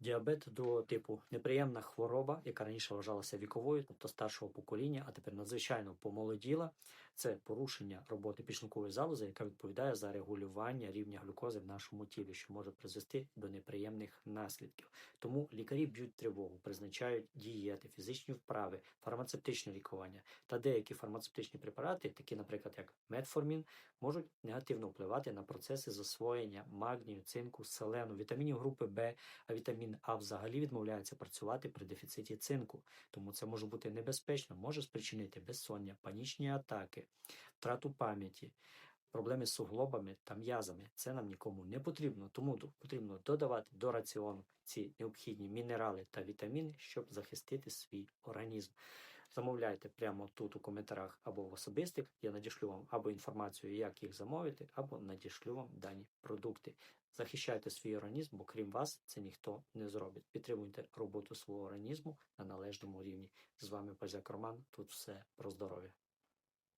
Діабет другого типу неприємна хвороба, яка раніше вважалася віковою, тобто старшого покоління, а тепер надзвичайно помолоділа. Це порушення роботи підшлункової залози, яка відповідає за регулювання рівня глюкози в нашому тілі, що може призвести до неприємних наслідків. Тому лікарі б'ють тривогу, призначають дієти, фізичні вправи, фармацевтичне лікування та деякі фармацевтичні препарати, такі, наприклад, як метформін, можуть негативно впливати на процеси засвоєння магнію, цинку, селену, вітамінів групи Б, а вітамін А взагалі відмовляється працювати при дефіциті цинку. Тому це може бути небезпечно, може спричинити безсоння, панічні атаки, втрату пам'яті. Проблеми з суглобами та м'язами це нам нікому не потрібно, тому потрібно додавати до раціону ці необхідні мінерали та вітаміни, щоб захистити свій організм. Замовляйте прямо тут у коментарях або в особистих. Я надішлю вам або інформацію, як їх замовити, або надішлю вам дані продукти. Захищайте свій організм, бо крім вас це ніхто не зробить. Підтримуйте роботу свого організму на належному рівні. З вами Позяк Роман. Тут все про здоров'я.